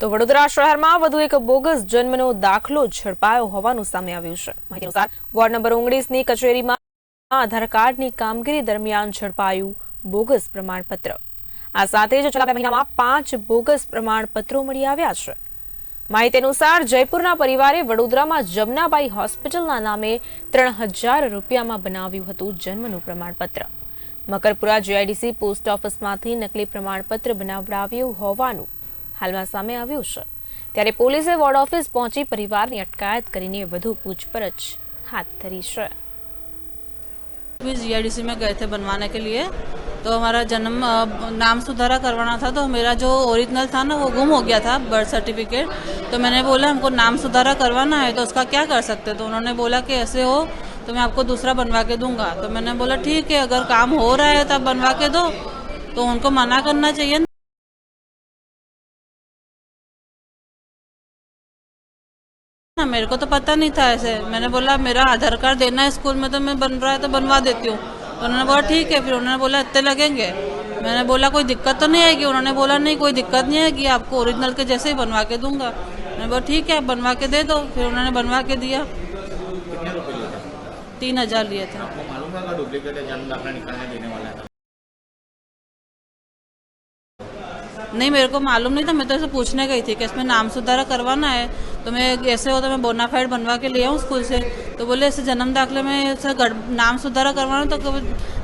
તો વડોદરા શહેરમાં વધુ એક બોગસ જન્મનો દાખલો ઝડપાયો હોવાનું સામે આવ્યું છે. માહિતી અનુસાર, વોર્ડ નંબર ઓગણીસની કચેરીમાં આધાર કાર્ડની કામગીરી દરમિયાન ઝડપાયું બોગસ પ્રમાણપત્ર. આ સાથે જ છેલ્લા બે મહિનામાં પાંચ બોગસ પ્રમાણપત્રો મળી આવ્યા છે. માહિતી અનુસાર, જયપુરના પરિવારે વડોદરામાં જમનાબાઈ હોસ્પિટલના નામે ત્રણ હજાર રૂપિયામાં બનાવ્યું હતું જન્મનું પ્રમાણપત્ર. મકરપુરા જીઆઈડીસી પોસ્ટ ઓફિસમાંથી નકલી પ્રમાણપત્ર બનાવડાવ્યું હોવાનું હાલમાં સામે આવ્યું છે ત્યારે પોલીસે વોર્ડ ઓફિસ પહોંચી પરિવારની અટકાયત કરીને વધુ પૂછપરછ હાથ ધરી છે भी जीआईडीसी में गए थे बनवाने के लिए तो हमारा जन्म अ, नाम सुधारा करवाना था तो मेरा जो ओरिजिनल था ना वो गुम हो गया था बर्थ सर्टिफिकेट तो मैंने बोला हमको नाम सुधारा करवाना है तो उसका क्या कर सकते तो उन्होंने बोला कि ऐसे हो तो मैं आपको दूसरा बनवा के दूंगा तो मैंने बोला ठीक है अगर काम हो रहा है तब बनवा के दो तो उनको मना करना चाहिए ना मेरे को तो पता नहीं था ऐसे। मैंने बोला मेरा आधार कार्ड देना है स्कूल में तो मैं बन रहा है तो बनवा देती हूँ। तो उन्होंने बोला ठीक है। फिर उन्होंने बोला इतने लगेंगे? मैंने बोला कोई दिक्कत तो नहीं आएगी? उन्होंने बोला नहीं कोई दिक्कत नहीं आएगी। आपको ओरिजिनल के जैसे ही बनवा के दूँगा। मैंने बोला ठीक है आप बनवा के दे दो। फिर उन्होंने बनवा के दिया। तीन हज़ार लिए थे। नहीं, मेरे को मालूम नहीं था, मैं तो ऐसे पूछने गई थी कि इसमें नाम सुधारा करवाना है। तो मैं ऐसे हो तो मैं बोनाफाइड बनवा के लिया हूँ स्कूल से। तो बोले, ऐसे जन्म दाखिले में ऐसे नाम सुधारा करवाना तो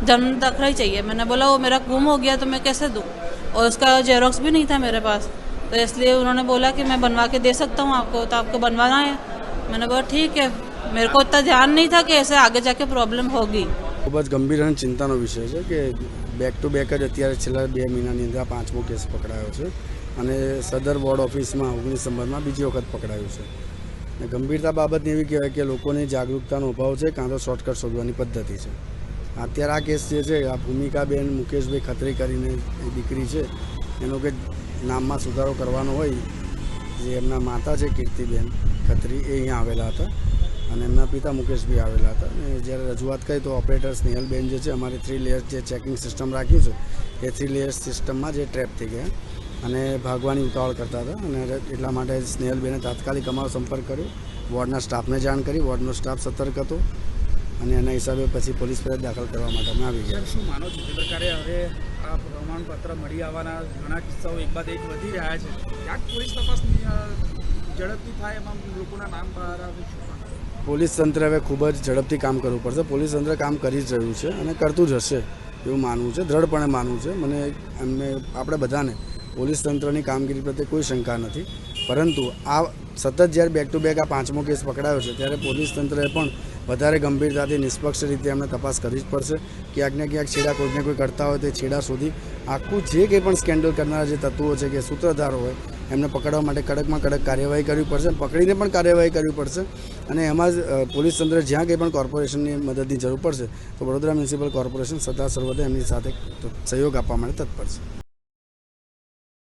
जन्म दाखिला ही चाहिए? मैंने बोला, वो मेरा गुम हो गया तो मैं कैसे दूँ? और उसका जेरोक्स भी नहीं था मेरे पास। तो इसलिए उन्होंने बोला कि मैं बनवा के दे सकता हूँ आपको तो आपको बनवाना है। मैंने बोला, ठीक है। मेरे को इतना ध्यान नहीं था कि ऐसे आगे जाके प्रॉब्लम होगी। ખૂબ જ ગંભીર અને ચિંતાનો વિષય છે કે બેક ટુ બેક જ અત્યારે છેલ્લા બે મહિનાની અંદર પાંચમો કેસ પકડાયો છે અને સદર વોર્ડ ઓફિસમાં ઓગણીસ નંબરમાં બીજી વખત પકડાયું છે. અને ગંભીરતા બાબતની એવી કહેવાય કે લોકોની જાગૃતતાનો અભાવ છે, કાં તો શોર્ટકટ શોધવાની પદ્ધતિ છે. અત્યારે આ કેસ જે છે, આ ભૂમિકાબેન મુકેશભાઈ ખત્રી કરીને એ દીકરી છે, એનો કે નામમાં સુધારો કરવાનો હોય, જે એમના માતા છે, કીર્તિબેન ખત્રી, એ અહીંયા આવેલા હતા. અને એમના પિતા મુકેશભાઈ આવેલા હતા. અને જ્યારે રજૂઆત કરી તો ઓપરેટર સ્નેહલબેન જે છે, અમારે થ્રી લેયર્સ જે ચેકિંગ સિસ્ટમ રાખ્યું છે, એ થ્રી લેયર્સ સિસ્ટમમાં જે ટ્રેપ થઈ ગયા. અને ભાગવાની ઉતાવળ કરતા હતા અને એટલા માટે સ્નેહલબેને તાત્કાલિક અમારો સંપર્ક કર્યો. વોર્ડના સ્ટાફને જાણ કરી વોર્ડનો સ્ટાફ સતર્ક હતો અને એના હિસાબે પછી પોલીસ ફરિયાદ દાખલ કરવા માટે અમે આવી ગયા. શું માનો છો? પ્રકારે હવે આ પ્રમાણપત્ર મળી આવવાના ઘણા કિસ્સાઓ એક બાદ એક વધી રહ્યા છે. ક્યાંક પોલીસ તપાસની ઝડપથી થાય એમાં લોકોના નામ બહાર આવે? પોલીસ તંત્ર હવે ખૂબ જ ઝડપથી કામ કરવું પડશે. પોલીસ તંત્ર કામ કરી જ રહ્યું છે અને કરતું જ હશે એવું માનવું છે, દ્રઢપણે માનવું છે. મને એમને, આપણે બધાને પોલીસ તંત્રની કામગીરી પ્રત્યે કોઈ શંકા નથી. પરંતુ આ સતત જ્યારે બેક ટુ બેક આ પાંચમો કેસ પકડાયો છે, ત્યારે પોલીસ તંત્રએ પણ વધારે ગંભીરતાથી નિષ્પક્ષ રીતે એમને તપાસ કરવી જ પડશે ક્યાંક ને ક્યાંક છેડા કોઈને કોઈ કરતા હોય તે છેડા શોધી આખું જે કંઈ પણ સ્કેન્ડલ કરનારા જે તત્વો છે કે સૂત્રધારો હોય એમને પકડવા માટે કડકમાં કડક કાર્યવાહી કરવી પડશે પકડીને પણ કાર્યવાહી કરવી પડશે. અને એમાં જ પોલીસ તંત્ર જ્યાં કંઈ પણ કોર્પોરેશનની મદદની જરૂર પડશે, તો વડોદરા મ્યુનિસિપલ કોર્પોરેશન સદા સર્વદા એમની સાથે સહયોગ આપવા માટે તત્પર છે.